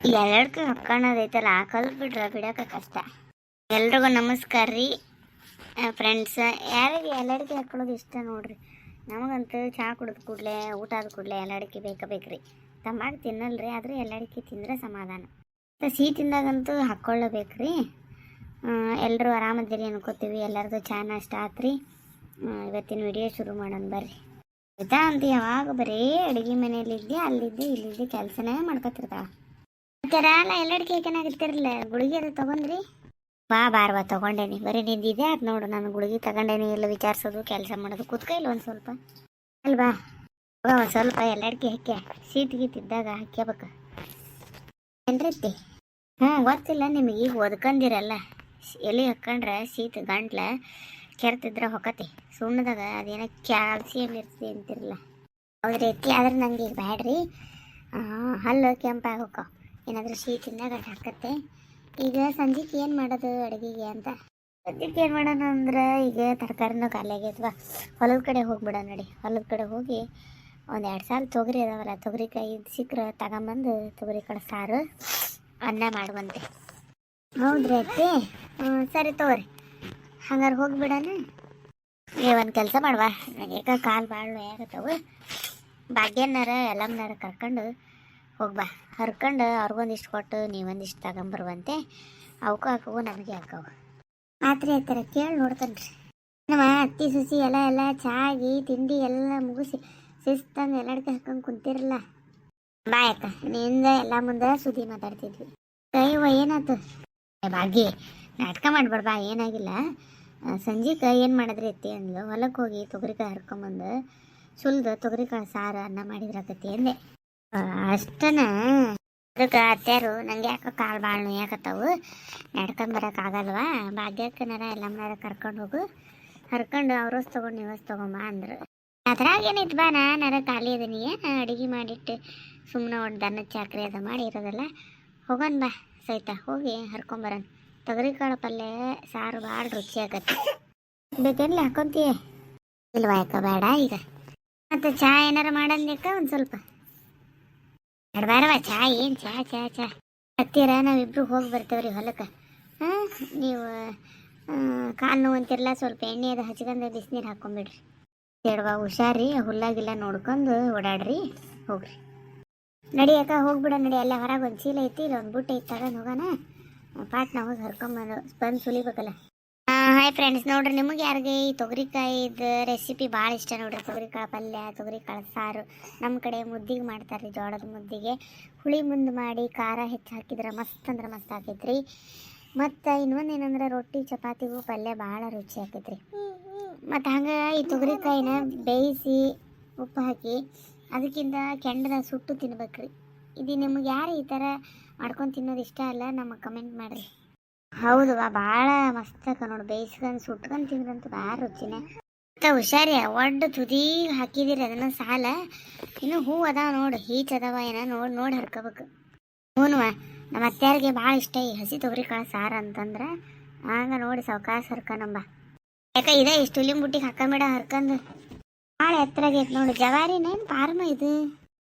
ಎರಡಕ್ಕೂ ಹಾಕೋದು ಬಿಡ್ರ, ಬಿಡೋಕೆ ಕಷ್ಟ. ಎಲ್ರಿಗೂ ನಮಸ್ಕಾರ ರೀ. ಫ್ರೆಂಡ್ಸ್ ಯಾರಿಗೆ ಎಲ್ಲಡಿಕೆ ಹಾಕೊಳ್ಳೋದು ಇಷ್ಟ ನೋಡ್ರಿ. ನಮಗಂತೂ ಚಹಾ ಕುಡಿದ ಕೂಡಲೇ, ಊಟ ಆದ ಕೂಡಲೇ ಎಲ್ಲಡಿಕೆ ಬೇಕಾ ಬೇಕ್ರಿ. ತಮ್ಮಾಗ ತಿನ್ನಲ್ರಿ, ಆದ್ರೆ ಎಲ್ಲಡಿಕೆ ತಿಂದರೆ ಸಮಾಧಾನ. ಸಿಹಿ ತಿಂದಾಗಂತೂ ಹಾಕ್ಕೊಳ್ಳಬೇಕ್ರಿ ಎಲ್ಲರೂ ಆರಾಮದಿರಿ ಅನ್ಕೋತೀವಿ ಎಲ್ಲರದು ಚಹಾ ನಷ್ಟ ಆತ್ರಿ. ಇವತ್ತಿನ ವಿಡಿಯೋ ಶುರು ಮಾಡೋಣ ಬರ್ರಿ. ಆಯ್ತಾ ಅಂತ ಯಾವಾಗ ಬರೀ ಅಡುಗೆ ಮನೆಯಲ್ಲಿದ್ದೆ, ಅಲ್ಲಿದ್ದೆ, ಇಲ್ಲಿದ್ದೆ, ಕೆಲಸನೇ ಮಾಡ್ಕೊತಿರ್ತಾಳ. ಅಲ್ಲ ಎಲ್ಲಡಿಕೆ ಏನಾಗಿರ್ತಿರಲ್ಲ ಗುಳಿಗೆ ಅದು ತಗೊಂಡ್ರಿ. ಬಾ ಬಾರ್ವಾ, ತಗೊಂಡೇನಿ. ಬರೀ ನಿಂದಿದೆ. ಅದು ನೋಡು, ನಾನು ಗುಳಿಗೆ ತಗೊಂಡೇನಿ. ಎಲ್ಲ ವಿಚಾರಿಸೋದು, ಕೆಲಸ ಮಾಡೋದು. ಕೂತ್ಕೋ ಇಲ್ಲ ಒಂದು ಸ್ವಲ್ಪ. ಅಲ್ವಾ ಒಂದು ಸ್ವಲ್ಪ ಎಲ್ಲಡಿಕೆ ಹಾಕ್ಯ ಸೀಟ್ ಗೀಟ್ ಇದ್ದಾಗ ಹಾಕ್ಯಬೇಕು. ಏನ್ರೈತಿ? ಹ್ಞೂ ಗೊತ್ತಿಲ್ಲ ನಿಮಗೆ. ಈಗ ಒದ್ಕಂದಿರಲ್ಲ. ಎಲೆ ಹಾಕ್ಕೊಂಡ್ರೆ ಸೀಟ್ ಗಂಟ್ಲ ಕೆರ್ತಿದ್ರೆ ಹೊಕತಿ. ಸುಣ್ಣದಾಗ ಅದೇನೋ ಕ್ಯಾಲ್ಸಿಯಂ ಇರ್ತದೆ ಅಂತಿರಲ್ಲ ಹೌದ್ರಿ ಐತಿ ಆದ್ರೆ ನಂಗೆ ಈಗ ಬ್ಯಾಡ್ರಿ. ಹಲ್ಲು ಕೆಂಪಾಗಿ ಏನಾದರೂ ತಿಂದಾಗ ಹಾಕತ್ತೆ. ಈಗ ಸಂಜೆಗೆ ಏನು ಮಾಡೋದು ಅಡುಗೆಗೆ ಅಂತ? ಸದ್ಯಕ್ಕೆ ಏನು ಮಾಡೋಣ ಅಂದ್ರೆ ಈಗ ತರಕಾರಿನೂ ಖಾಲಿ ಆಗೈತ್ವಾ ಹೊಲದ ಕಡೆ ಹೋಗ್ಬಿಡ ನೋಡಿ. ಹೊಲದ ಕಡೆ ಹೋಗಿ ಒಂದು ಎರಡು ಸಾಲ ತೊಗರಿ ಅದಾವಲ್ಲ, ತೊಗರಿಕಾಯಿ ಸಿಕ್ಕರೆ ತಗೊಂಬಂದು ತೊಗರಿ ಕಡೆ ಸಾರು, ಅನ್ನ ಮಾಡುವಂತೆ. ಹೌದ್ರಿ ಅತ್ತಿ? ಸರಿ ತಗೋರಿ. ಹಂಗಾರೆ ಹೋಗ್ಬಿಡಣ. ಏ, ಒಂದು ಕೆಲಸ ಮಾಡುವ. ನನಗೆ ಕಾಲು ಭಾಳ ಆಗತ್ತವು. ಭಾಗ್ಯನಾರ ಎಲ್ಲಮ್ಮನಾರ ಕರ್ಕೊಂಡು ಹೋಗ್ಬಾ ಹರ್ಕೊಂಡು ಅವ್ರಿಗೊಂದಿಷ್ಟು ಕೊಟ್ಟು ನೀವೊಂದಿಷ್ಟು ತಗೊಂಬರುವಂತೆ. ಅವಕ್ಕೂ ಹಾಕವು ನಮಗೆ ಹಾಕವು. ಆತ್ರಿ ಆಯ್ತಾರ ಕೇಳಿ ನೋಡ್ತಾನ್ರಿ ನಮ್ಮ ಅತ್ತಿ, ಸುಸಿ ಎಲ್ಲ ಎಲ್ಲ ಚಾಗಿ, ತಿಂಡಿ ಎಲ್ಲ ಮುಗಿಸಿ ಶಿಸ್ತಂದು ಎಲ್ಲಡ್ಕೆ ಹಾಕೊಂಡು ಕುಂತಿರಲ್ಲ ಬಾ ಅಕ್ಕ, ನಿಂದ ಎಲ್ಲ ಮುಂದೆ ಸುದ್ದಿ ಮಾತಾಡ್ತಿದ್ವಿ. ಕೈವ ಏನಾಯ್ತು ಭಾಗ್ಯ, ನಾಟಕ ಮಾಡ್ಬೇಡ ಬಾ, ಏನಾಗಿಲ್ಲ. ಸಂಜೆಗೆ ಏನು ಮಾಡಿದ್ರಿ ಅತ್ತಿ ಅಂದ್ಲು ಹೊಲಕ್ಕೆ ಹೋಗಿ ತೊಗರಿಕಾಯಿ ಹರ್ಕೊಂಬಂದು ಸುಲ್ದು ತೊಗರಿಕಾಯಿ ಸಾರು ಅನ್ನ ಮಾಡಿದ್ರಾಕತಿ ಅಂದೆ. ಅಷ್ಟನ. ಅದಕ್ಕೆ ಅತ್ಯಾರು ನಂಗೆ ಯಾಕೋ ಕಾಲು ಭಾಳ ನೋಯಾಕತ್ತಾವು. ನಡ್ಕೊಂಡ್ ಬರೋಕ್ಕಾಗಲ್ವಾ ಭಾಗ್ಯಕ್ಕನಾರ ಎಲ್ಲಮ್ಮನಾರ ಕರ್ಕೊಂಡು ಹೋಗು. ಹರ್ಕೊಂಡು ಅವ್ರಸ್ ತೊಗೊಂಡು ನೀವಸ್ ತೊಗೊಂಬ ಅಂದ್ರು. ಅದ್ರಾಗ ಏನೈತೆ ಬಾ, ನಾನಾರ ಖಾಲಿ ಅದೀನಿ. ಅಡುಗೆ ಮಾಡಿಟ್ಟು ಸುಮ್ಮನೆ ಒಂದು ದನ ಚಾಕ್ರಿ ಅದು ಮಾಡಿ ಇರೋದಲ್ಲ. ಹೋಗೋಣ ಬಾ ಸಹಿತ ಹೋಗಿ ಹರ್ಕೊಂಬರೋಣ ತೊಗರಿಕಾಳು ಪಲ್ಯ ಸಾರು ಭಾಳ ರುಚಿ ಆಗತ್ತೆ ಬೇಕೇನ್ಲಿ ಹಾಕೊಂತೀಯ? ಇಲ್ವಾ ಯಾಕ ಬೇಡ ಈಗ. ಮತ್ತೆ ಚಾ ಏನಾರ ಮಾಡಂದ್ಯಾಕ ಒಂದು ಸ್ವಲ್ಪ? ಬೇಡವಾ ಚಾ, ಏನು ಚಾ ಚಾ ಚಾ. ಹತ್ತಿರ ನಾವಿಬ್ರು ಹೋಗಿ ಬರ್ತೇವ್ರಿ ಹೊಲಕ್ಕೆ. ಹಾಂ, ನೀವು ಕಾಲು ನೋವು ಅಂತಿರಲ್ಲ ಸ್ವಲ್ಪ ಎಣ್ಣೆ ಅದು ಹಚ್ಕೊಂಡು ಬಿಸಿನೀರು ಹಾಕೊಂಬಿಡ್ರಿ. ಹೇಳುವ ಹುಷಾರಿ ಹುಲ್ಲಾಗಿಲ್ಲ ನೋಡ್ಕೊಂಡು ಓಡಾಡ್ರಿ, ಹೋಗ್ರಿ. ನಡಿ ಅಕ್ಕ, ಹೋಗ್ಬಿಡ ನಡಿ, ಅಲ್ಲೇ ಹೊರಗೆ ಒಂದು ಚೀಲ ಐತಿ ಇಲ್ಲ ಒಂದು ಬುಟ್ಟ ತಗೊಂಡು ಹೋಗೋಣ. ಪಾಟ್ನ ಹೋಗಿ ಹರ್ಕೊಂಬಂದು ಬಂದು ಸುಲಿಬೇಕಲ್ಲ. ಹಾಯ್ ಫ್ರೆಂಡ್ಸ್ ನೋಡ್ರಿ, ನಿಮಗೆ ಯಾರಿಗೆ ಈ ತೊಗರಿಕಾಯಿದು ರೆಸಿಪಿ ಭಾಳ ಇಷ್ಟ ನೋಡ್ರಿ. ತೊಗರಿಕಾಳು ಪಲ್ಯ, ತೊಗರಿಕಾಳು ಸಾರು. ನಮ್ಮ ಕಡೆ ಮುದ್ದಿಗೆ ಮಾಡ್ತಾರೆ ರೀ ಜೋಳದ ಮುದ್ದಿಗೆ. ಹುಳಿ ಮುಂದೆ ಮಾಡಿ ಖಾರ ಹೆಚ್ಚು ಹಾಕಿದ್ರೆ ಮಸ್ತ್ ಅಂದ್ರೆ ಮಸ್ತ್ ಆಕೈತ್ರಿ ಮತ್ತು ಇನ್ನೊಂದು ಏನಂದ್ರೆ ರೊಟ್ಟಿ, ಚಪಾತಿಗೂ ಪಲ್ಯ ಭಾಳ ರುಚಿ ಆಕೈತ್ರಿ ಮತ್ತು ಹಂಗೆ ಈ ತೊಗರಿಕಾಯಿನ ಬೇಯಿಸಿ ಉಪ್ಪು ಹಾಕಿ ಅದಕ್ಕಿಂತ ಕೆಂಡದ ಸುಟ್ಟು ತಿನ್ಬೇಕ್ರಿ. ಇದು ನಿಮ್ಗೆ ಯಾರು ಈ ಥರ ಮಾಡ್ಕೊಂಡು ತಿನ್ನೋದು ಇಷ್ಟ ಅಲ್ಲ ನಮಗೆ ಕಮೆಂಟ್ ಮಾಡಿರಿ. ಹೌದು ಬಾಳ ಮಸ್ತ್ ಅಕ್ಕ ನೋಡಿ. ಬೇಯಿಸ್ಕೊಂಡು ಸುಟ್ಕೊಂಡು ತಿಂದ್ರಂತೂ ಭಾಳ ರುಚಿನೇ. ಮತ್ತ ಹುಷಾರಿ, ಒಡ್ಡು ತುದಿ ಹಾಕಿದಿರಿ ಅದನ್ನ ಸಾಲ. ಇನ್ನು ಹೂ ಅದಾವ ನೋಡು ಹೀಚ್ ಅದಾವ ಏನ ನೋಡಿ ನೋಡಿ ಹರ್ಕೋಬೇಕು. ಹ್ಞೂನ್ವ ನಮ್ಮ ಅತ್ಯಾರಿಗೆ ಭಾಳ ಇಷ್ಟ ಈ ಹಸಿ ತೊಗರಿ ಕಾಳು ಸಾರು ಅಂತಂದ್ರೆ. ಹಂಗ ನೋಡಿ ಸಾವ್ಕಾಸ ಹರ್ಕನಂಬ. ಯಾಕ ಇದೇ ಇಷ್ಟು ಹುಲಿಂ ಬುಟ್ಟಿಗೆ ಹಾಕೊಂಬಿಡ ಹರ್ಕಂದು. ಭಾಳ ಎತ್ತರಾಗೈತೆ ನೋಡಿ. ಜವಾರಿನೇನು ಪಾರ್ಮ ಇದು?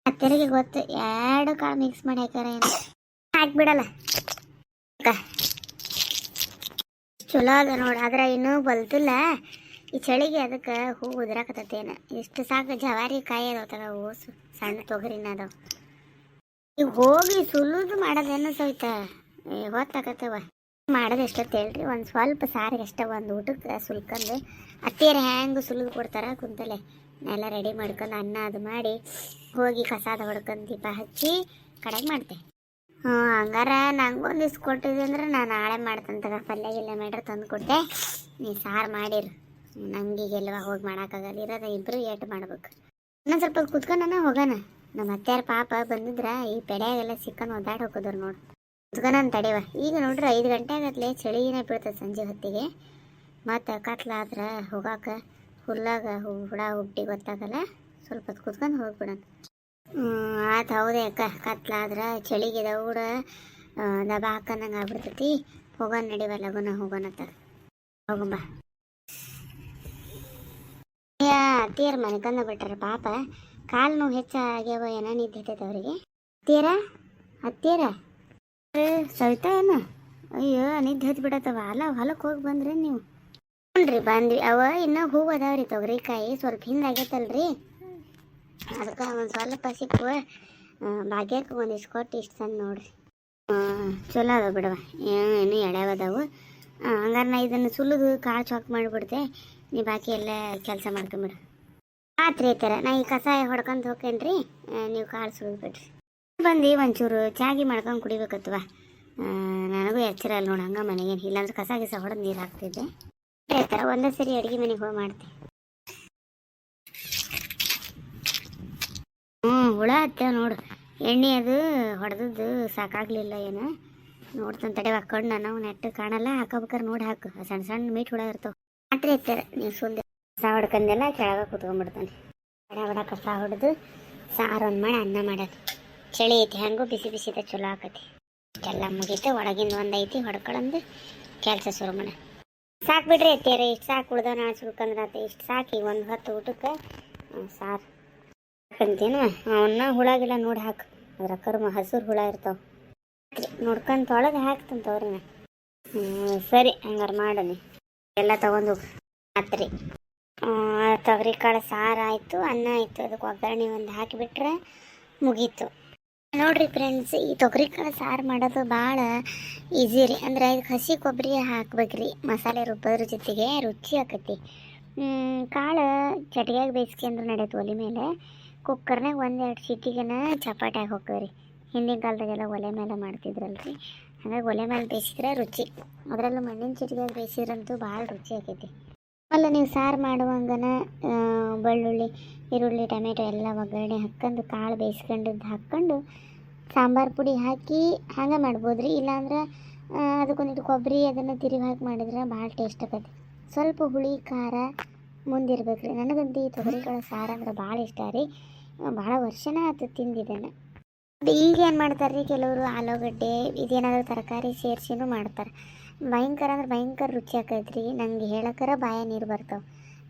ಅತ್ತೆರಿಗೆ ಗೊತ್ತು, ಎರಡು ಕಾಳು ಮಿಕ್ಸ್ ಮಾಡಿ ಹಾಕ್ಯಾರ ಏನು? ಹಾಕ್ಬಿಡಲ್ಲ. ಚಲೋ ಅದ ನೋಡಿ, ಆದ್ರೆ ಇನ್ನೂ ಬಲ್ತಿಲ್ಲ ಈ ಚಳಿಗೆ ಅದಕ್ಕೆ ಹೂ ಉದ್ರಾಕತ್ತೇನು ಇಷ್ಟು ಸಾಕು ಜವಾರಿ ಕಾಯಿ ಅದಾವ ತಗ ಹೂ ಸು- ಸಣ್ಣ ತೊಗರಿನ ಅದಾವ. ಈಗ ಹೋಗಿ ಸುಲಿದು ಮಾಡೋದೇನು ಸಹಿತ ಹೊತ್ತಾಕತ್ತವ ಮಾಡೋದು ಎಷ್ಟೊತ್ತು ಹೇಳ್ರಿ? ಒಂದು ಸ್ವಲ್ಪ ಸಾರಿಗೆ ಅಷ್ಟೇ, ಒಂದು ಊಟಕ್ಕೆ ಸುಲ್ಕಂದು. ಅತ್ತಿಯರು ಹ್ಯಾಂಗೆ ಸುಲಿದು ಕೊಡ್ತಾರ ಕುಂತಲೆ. ಎಲ್ಲ ರೆಡಿ ಮಾಡ್ಕೊಂಡು ಅನ್ನ ಅದು ಮಾಡಿ, ಹೋಗಿ ಕಸಾದ ಹೊಡ್ಕೊಂಡು ದೀಪ ಹಚ್ಚಿ, ಕಡೆಗೆ ಮಾಡ್ತೆ. ಹ್ಞೂ ಹಂಗಾರ ನಂಗೆ ಇಸ್ ಕೊಟ್ಟಿದ್ದೆ ಅಂದ್ರೆ ನಾನು ನಾಳೆ ಮಾಡ್ತೇನೆ ತಗ. ಪಲ್ಯ ಗಿಲ್ಲ ಮಾಡ್ರೆ ತಂದು ಕೊಟ್ಟೆ. ನೀ ಸಾರು ಮಾಡಿರು. ನಂಗೆ ಈಗೆಲ್ವ ಹೋಗಿ ಮಾಡೋಕ್ಕಾಗಲ್ಲ ಇರೋದ ಇಬ್ಬರು ಏಟು ಮಾಡ್ಬೇಕು? ನಾನು ಸ್ವಲ್ಪ ಕುತ್ಕೊಂಡನ ಹೋಗೋಣ. ನಮ್ಮ ಅತ್ತೆಯಾರ ಪಾಪ ಬಂದಿದ್ರ, ಈ ಪೆಡೆಯಾಗೆಲ್ಲ ಸಿಕ್ಕೊಂಡು ಒದ್ದಾಡಿ ಹೋಗೋದ್ರು ನೋಡು. ಕುತ್ಕೊಂಡ ತಡೆಯವ ಈಗ ನೋಡ್ರಿ ಐದು ಗಂಟೆ ಆಗತ್ಲೆ ಚಳಿನೇ ಬೀಳ್ತದೆ ಸಂಜೆ ಹೊತ್ತಿಗೆ. ಮತ್ತು ಕತ್ಲಾದ್ರೆ ಹೋಗಾಕ ಹುಲ್ಲಾಗ ಹುಡ ಹುಟ್ಟಿ ಗೊತ್ತಾಗಲ್ಲ. ಸ್ವಲ್ಪ ಕುತ್ಕೊಂಡು ಹೋಗ್ಬಿಡೋಣ. ಆತು ಹೌದೇ ಅಕ್ಕ. ಕತ್ಲಾದ್ರೆ ಚಳಿಗೆ ದೌಡ ದಬ ಹಾಕಂದಂಗೆ ಆಗ್ಬಿಡ್ತೈತಿ. ಹೋಗೋಣ ನಡೀವ ಲಗುನ ಹೋಗೋಣ ತ ಹೋಗಂಬ ಮನೆ ಮನ್ಕಂದ ಬಿಟ್ರ ಪಾಪ. ಕಾಲು ನೋವು ಏನೋ ನಿದ್ದೈತೈತೆ ಅವರಿಗೆ. ತೀರ ಅತ್ತೀರ ಸವಿತ ಏನು? ಅಯ್ಯೋ, ನಿದ್ದೆ ಹತ್ತಿ ಬಿಡತ್ತವ. ಅಲ್ಲ ಹೊಲಕ್ಕೆ ಹೋಗಿ ಬಂದ್ರಿ ನೀವು? ಹ್ಞೂ ಬಂದ್ವಿ ಅವ ಇನ್ನೂ ಹೂವು ಅದಾವ್ರಿ ತೊಗರಿಕಾಯಿ. ಸ್ವಲ್ಪ ಹಿಂಗಾಗೈತಲ್ರಿ ಅದಕ್ಕೆ ಒಂದು ಸ್ವಲ್ಪ ಸಿಕ್ಕು ಭಾಗ್ಯಕ್ಕೆ ಒಂದಿಷ್ಟು ಕೊಟ್ಟು ಇಷ್ಟು ಸಣ್ಣ ನೋಡ್ರಿ ಚಲೋ ಅದಾವ ಬಿಡವ ಏನು ಆ, ಹಂಗಾರೆ ನಾ ಇದನ್ನು ಸುಲಿದು ಕಾಳು ಚಾಕ್ ಮಾಡಿಬಿಡ್ತೆ. ನೀ ಬಾಕಿ ಎಲ್ಲ ಕೆಲಸ ಮಾಡ್ಕೊಂಬಿಡು. ಆತ್ರಿ ಐತರ ನಾ ಈ ಕಸ ಹೊಡ್ಕೊಂಡು ಹೋಗ್ತೇನ್ರಿ. ನೀವು ಕಾಳು ಸುಲಿದು ಬಿಡ್ರಿ. ಬಂದು ಒಂಚೂರು ಚಾಗಿ ಮಾಡ್ಕೊಂಡು ಕುಡಿಬೇಕತ್ವ. ನನಗೂ ಎಚ್ಚರ ಅಲ್ಲ ನೋಡಿ ಹಂಗೆ ಮನೆಗೇನು. ಇಲ್ಲಾಂದ್ರೆ ಕಸ ಗಿಸ ಹೊಡೆದು ನೀರು ಹಾಕ್ತಿದ್ದೆ. ಆಯ್ತಾ ಒಂದೇ ಸರಿ ಅಡುಗೆ ಮನೆಗೆ ಹೋಗಿ ಮಾಡ್ತೆ ಹ್ಞೂ ಹುಳ ಹತ್ತೇವ ನೋಡು. ಎಣ್ಣೆ ಅದು ಹೊಡೆದದ್ದು ಸಾಕಾಗ್ಲಿಲ್ಲ ಏನು. ನೋಡ್ತಾನೆ ತಡೆ ಹಾಕೊಂಡು ನಾನು ನೆಟ್ಟು ಕಾಣಲ್ಲ ಹಾಕೋಬೇಕಾರೆ ನೋಡಿ ಹಾಕು. ಸಣ್ಣ ಸಣ್ಣ ಮೀಟ್ ಹುಳ ಇರ್ತಾವೆ. ಮಾತ್ರ ಇರ್ತಾರೆ ನೀವು ಸುಂದರ ಕಸ ಹೊಡ್ಕಂದೆಲ್ಲ ಕೆಳಗೆ ಕೂತ್ಕೊಂಡ್ಬಿಡ್ತಾನೆ ಬಡ ಬಡ ಕಸ ಹೊಡೆದು ಸಾರು ಒಂದು ಮಾಡಿ, ಅನ್ನ ಮಾಡೋದು ಚಳಿ ಐತಿ, ಹಂಗೂ ಬಿಸಿ ಬಿಸಿ ಚಲೋ ಆಕತಿ. ಇಷ್ಟೆಲ್ಲ ಮುಗೀತು, ಒಳಗಿಂದ ಒಂದು ಐತಿ, ಹೊಡ್ಕೊಳಂದು ಕೆಲಸ ಶುರು ಮಾಡ. ಸಾಕು ಬಿಡ್ರಿ ಅತ್ತೇರಿ ಇಷ್ಟು ಸಾಕು ಉಳ್ದ ನಾಳೆ ಆತ ಇಷ್ಟು ಸಾಕು ಈಗ ಒಂದು ಹೊತ್ತು ಊಟಕ್ಕೆ ಸಾರು. ಹಾಕಂತೇನು ಅವನ್ನ ಹುಳ ಗಿಳ ನೋಡಿ ಹಾಕು. ಅದ್ರ ಕರ್ಮ ಹಸಿರು ಹುಳ ಇರ್ತಾವ. ನೋಡ್ಕೊಂಡು ತೊಳೆದು ಹಾಕ್ತಂತವ್ರಿ ಹ್ಞೂ ಸರಿ, ಹಂಗಾರೆ ಮಾಡನಿ ಎಲ್ಲ ತಗೊಂಡು ರಾತ್ರಿ ತೊಗರಿ ಕಾಳು ಸಾರು ಆಯಿತು, ಅನ್ನ ಆಯಿತು ಅದಕ್ಕೆ ಒಗ್ಗರಣೆ ಒಂದು ಹಾಕಿಬಿಟ್ರೆ ಮುಗೀತು. ನೋಡ್ರಿ ಫ್ರೆಂಡ್ಸ್ ಈ ತೊಗರಿ ಕಾಳು ಸಾರು ಮಾಡೋದು ಭಾಳ ಈಸಿ ರೀ. ಅಂದ್ರೆ ಇದಕ್ಕೆ ಹಸಿ ಕೊಬ್ಬರಿ ಹಾಕ್ಬೇಕ್ರಿ. ಮಸಾಲೆ ರುಬ್ಬೋದ್ರ ಜೊತೆಗೆ ರುಚಿ ಆಕತಿ. ಕಾಳು ಚಟಿಯಾಗಿ ಬೇಯಿಸ್ಕೊಂಡ್ರೆ ನಡೆಯುತ್ತೆ ಒಲೆ ಮೇಲೆ. ಕುಕ್ಕರ್ನಾಗ ಒಂದೆರಡು ಸೀಟಿಗೆನ ಹೋಗ್ತೇವೆ ರೀ ಹಿಂದಿನ ಕಾಲದಾಗೆಲ್ಲ ಒಲೆ ಮೇಲೆ ಮಾಡ್ತಿದ್ರಲ್ರಿ. ಹಾಗಾಗಿ ಒಲೆ ಮೇಲೆ ಬೇಯಿಸಿದ್ರೆ ರುಚಿ. ಅದರಲ್ಲೂ ಮಣ್ಣಿನ ಚಿಟಿಗೆ ಬೇಯಿಸಿದ್ರಂತೂ ಭಾಳ ರುಚಿ ಆಕೈತಿ. ಅಲ್ಲ ನೀವು ಸಾರು ಮಾಡುವಂಗನ ಬೆಳ್ಳುಳ್ಳಿ, ಈರುಳ್ಳಿ, ಟೊಮೆಟೊ ಎಲ್ಲ ಒಗ್ಗರಣೆ ಹಾಕ್ಕೊಂಡು ಕಾಳು ಬೇಯಿಸ್ಕೊಂಡಿದ್ದು ಹಾಕ್ಕೊಂಡು ಸಾಂಬಾರು ಪುಡಿ ಹಾಕಿ ಹಂಗೆ ಮಾಡ್ಬೋದು ರೀ ಇಲ್ಲಾಂದ್ರೆ ಅದಕ್ಕೊಂದಿಟ್ಟು ಕೊಬ್ಬರಿ ಅದನ್ನು ತಿರುಗಿ ಹಾಕಿ ಮಾಡಿದ್ರೆ ಭಾಳ ಟೇಸ್ಟ್ ಆಗತ್ತೆ ಸ್ವಲ್ಪ ಹುಳಿ, ಖಾರ ಮುಂದಿರ್ಬೇಕು ರೀ ನನಗಂತೂ ಈ ತೊಗರಿಕಾಳು ಸಾರು ಅಂದ್ರೆ ಭಾಳ ಇಷ್ಟ ರೀ. ಭಾಳ ವರ್ಷನೇ ಆತು ತಿಂದಿದ್ದೇನೆ. ಈಗ ಏನು ಮಾಡ್ತಾರೆ ರೀ ಕೆಲವರು? ಆಲೂಗಡ್ಡೆ, ಇದೇನಾದರೂ ತರಕಾರಿ ಸೇರಿಸಿನೂ ಮಾಡ್ತಾರೆ. ಭಯಂಕರ ಅಂದ್ರೆ ಭಯಂಕರ ರುಚಿ ಆಕೈತೆ ರೀ ನನಗೆ ಹೇಳಕ್ಕರ ಬಾಯ ನೀರು ಬರ್ತಾವೆ.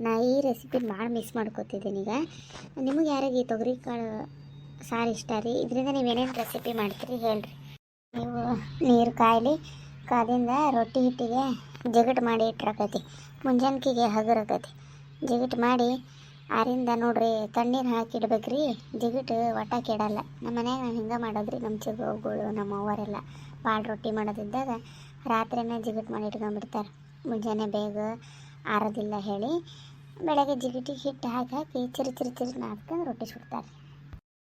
ನಾ ಈ ರೆಸಿಪಿ ಭಾಳ ಮಿಸ್ ಮಾಡ್ಕೋತಿದ್ದೀನಿ ಈಗ. ನಿಮಗೆ ಯಾರಿಗೆ ಈ ತೊಗರಿ ಕಾಳು ಸಾರು ಇಷ್ಟ ರೀ? ಇದರಿಂದ ನೀವು ಏನೇನು ರೆಸಿಪಿ ಮಾಡ್ತೀರಿ ಹೇಳ್ರಿ. ನೀವು ನೀರು ಕಾಯಲಿ, ಕಾದಿಂದ ರೊಟ್ಟಿ ಹಿಟ್ಟಿಗೆ ಜಗಟ್ ಮಾಡಿ ಇಟ್ಟಿರಕತಿ ಮುಂಜಾನ್ಕಿಗೆ ಹಗರಕತಿ. ಜಗಟ್ ಮಾಡಿ ಆರಿಂದ ನೋಡ್ರಿ ತಣ್ಣೀರು ಹಾಕಿ ಇಡ್ಬೇಕ್ರಿ ಜಿಗಿಟ್ ಒಟ್ಟ ಕೆಡಲ್ಲ. ನಮ್ಮ ಮನ್ಯಾಗ ನಾವು ಹಿಂಗೆ ಮಾಡೋದ್ರಿ ನಮ್ಮ ಚಿಗುಗಳು ನಮ್ಮ ಅವ್ವರೆಲ್ಲ ಭಾಳ ರೊಟ್ಟಿ ಮಾಡೋದಿದ್ದಾಗ ರಾತ್ರಿನೇ ಜಿಗಿಟ್ ಮಾಡಿ ಇಟ್ಕೊಂಡ್ಬಿಡ್ತಾರೆ. ಮುಂಜಾನೆ ಬೇಗ ಆರೋದಿಲ್ಲ ಹೇಳಿ ಬೆಳಗ್ಗೆ ಜಿಗಿಟಿಗೆ ಹಿಟ್ಟು ಹಾಕಿ ಹಾಕಿ ಚಿರಿ ಚಿರಿ ಚಿರಿ ನಾದ್ಕೊಂಡು ರೊಟ್ಟಿ ಸುಡ್ತಾರೆ.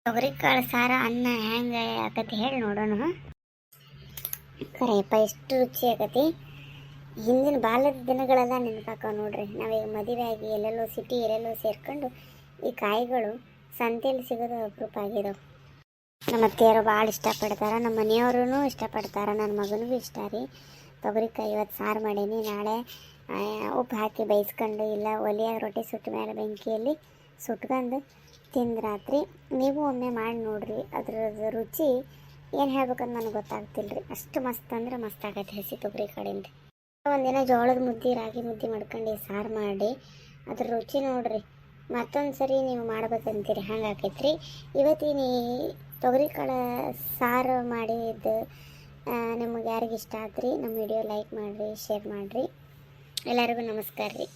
ತೊಗರಿಕಾಳು ಸಾರು, ಅನ್ನ ಹೆಂಗೆ ಆಕತಿ ಹೇಳಿ ನೋಡೋಣ. ಕರೆಯಪ್ಪ ಎಷ್ಟು ರುಚಿ ಆಗತಿ ಹಿಂದಿನ ಬಾಲ್ಯದ ದಿನಗಳೆಲ್ಲ ನೆನಪಾಕವ ನೋಡ್ರಿ. ನಾವೀಗ ಮದುವೆ ಆಗಿ ಎಲ್ಲೆಲ್ಲೋ ಸಿಟಿ ಎಲ್ಲೆಲ್ಲೋ ಸೇರ್ಕೊಂಡು ಈ ಕಾಯಿಗಳು ಸಂತೆಯಲ್ಲಿ ಸಿಗೋದು ಅಪರೂಪ ಆಗಿರೋ ನಮ್ಮ ಅತ್ತೆಯರು ಭಾಳ ಇಷ್ಟಪಡ್ತಾರೆ, ನಮ್ಮ ಮನೆಯವ್ರೂ ಇಷ್ಟಪಡ್ತಾರೆ ನನ್ನ ಮಗನಿಗೂ ಇಷ್ಟ ರೀ. ತೊಗರಿಕಾಯಿ ಇವತ್ತು ಸಾರು ಮಾಡೀನಿ, ನಾಳೆ ಉಪ್ಪು ಹಾಕಿ ಬೇಯಿಸ್ಕೊಂಡು ಇಲ್ಲ, ಒಲೆಯಾಗ ರೊಟ್ಟಿ ಸುಟ್ಟ ಮೇಲೆ ಬೆಂಕಿಯಲ್ಲಿ ಸುಟ್ಕೊಂಡು ತಿಂದ್ರಾತ್ರಿ ನೀವು ಒಮ್ಮೆ ಮಾಡಿ ನೋಡ್ರಿ ಅದ್ರದ್ದು ರುಚಿ ಏನು ಹೇಳ್ಬೇಕಂತ ನನಗೆ ಗೊತ್ತಾಗ್ತಿಲ್ಲ ರೀ ಅಷ್ಟು ಮಸ್ತ್ ಅಂದ್ರೆ ಮಸ್ತ್ ಆಗೈತೆ ಹಸಿ ತೊಗರಿ ಕಡೆಯಿಂದ ಒಂದಿನ ಜೋಳದ ಮುದ್ದೆ, ರಾಗಿ ಮುದ್ದೆ ಮಾಡ್ಕೊಂಡು, ಸಾರು ಮಾಡಿ, ಅದ್ರ ರುಚಿ ನೋಡ್ರಿ. ಮತ್ತೊಂದು ಸರಿ ನೀವು ಮಾಡ್ಬೇಕಂತೀರಿ, ಹಂಗೆ ಆಕೈತ್ರಿ. ಇವತ್ತಿನ ತೊಗರಿ ಕಾಳು ಸಾರು ಮಾಡಿದ್ದು ನಿಮಗೆ ಯಾರಿಗೆ ಇಷ್ಟ ಆತ್ರಿ, ನಮ್ಮ ವಿಡಿಯೋ ಲೈಕ್ ಮಾಡಿರಿ, ಶೇರ್ ಮಾಡಿರಿ. ಎಲ್ಲರಿಗೂ ನಮಸ್ಕಾರ ರೀ